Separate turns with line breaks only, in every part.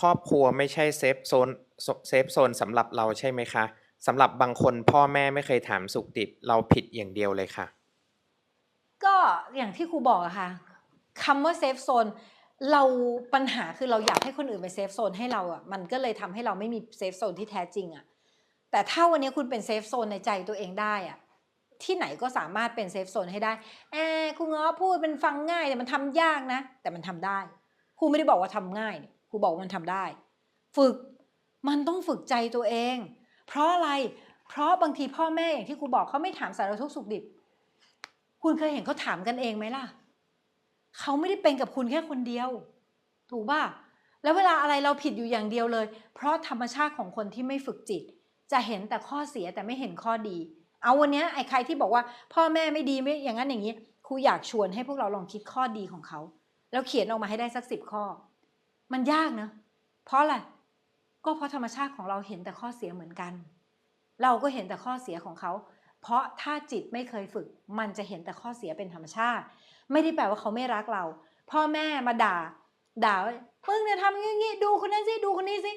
ครอบครัวไม่ใช่เซฟโซนเซฟโซนสำหรับเราใช่ไหมคะสำหรับบางคนพ่อแม่ไม่เคยถามสุขดิบเราผิดอย่างเดียวเลยค่ะ
ก็อย่างที่ครูบอกอะค่ะคำว่าเซฟโซนเราปัญหาคือเราอยากให้คนอื่นไปเซฟโซนให้เราอะมันก็เลยทำให้เราไม่มีเซฟโซนที่แท้จริงอะแต่ถ้าวันนี้คุณเป็นเซฟโซนในใจตัวเองได้อะที่ไหนก็สามารถเป็นเซฟโซนให้ได้แอบครูง้อพูดเป็นฟังง่ายแต่มันทำยากนะ แต่มันทำได้ครูไม่ได้บอกว่าทำง่ายเนี่ย ครูบอกมันทำได้ ฝึกมันต้องฝึกใจตัวเอง เพราะอะไร เพราะบางทีพ่อแม่อย่างที่ครูบอกเขาไม่ถามสารทุกข์สุขดิบ คุณเคยเห็นเขาถามกันเองไหมล่ะ เขาไม่ได้เป็นกับคุณแค่คนเดียว ถูกป่ะ แล้วเวลาอะไรเราผิดอยู่อย่างเดียวเลย เพราะธรรมชาติของคนที่ไม่ฝึกจิต จะเห็นแต่ข้อเสียแต่ไม่เห็นข้อดี เอาวันนี้ไอ้ใครที่บอกว่า พ่อแม่ไม่ดีไม่อย่างนั้นอย่างนี้ ครูอยากชวนให้พวกเราลองคิดข้อดีของเขา แล้วเขียนออกมาให้ได้สักสิบข้อ มันยากนะเพราะอะไรก็เพราะธรรมชาติของเราเห็นแต่ข้อเสียเหมือนกัน เราก็เห็นแต่ข้อเสียของเขา เพราะถ้าจิตไม่เคยฝึก มันจะเห็นแต่ข้อเสียเป็นธรรมชาติ ไม่ได้แปลว่าเขาไม่รักเรา พ่อแม่มาด่า ด่ามึงเนี่ยทำอย่างงี้ดูคนนั้นสิดูคนนี้สิ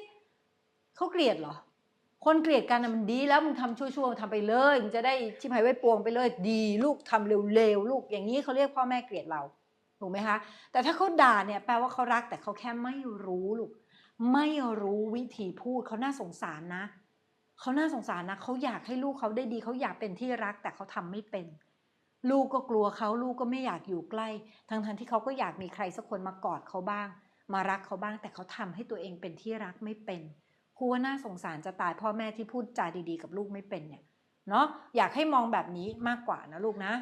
เขาเกลียดเหรอ คนเกลียดกันนะมันดีแล้วมึงทำชั่วๆทำไปเลยมึงจะได้ชิบหายไว้ปวงไปเลย ดี ลูกทำเร็วๆลูกอย่างนี้เขาเรียกพ่อแม่เกลียดเรา ถูกไหมคะแต่ถ้าเขาด่าเนี่ยแปลว่าเขารักแต่เขาแค่ไม่รู้ลูกไม่รู้วิธีพูดเขาน่าสงสารนะเขาน่าสงสารนะเขาอยากให้ลูกเขาได้ดีเขาอยากเป็นที่รักแต่เขาทำไม่เป็น ลูกก็กลัวเขาลูกก็ไม่อยากอยู่ใกล้ ทั้งทันที่เขาก็อยากมีใครสักคนมากอดเขาบ้าง มารักเขาบ้างแต่เขาทำให้ตัวเองเป็นที่รักไม่เป็นครูว่าน่าสงสารจะตายพ่อแม่ที่พูดจาดีๆ กับลูกไม่เป็นเนี่ยเนาะอยากให้มองแบบนี้มากกว่านะลูกนะ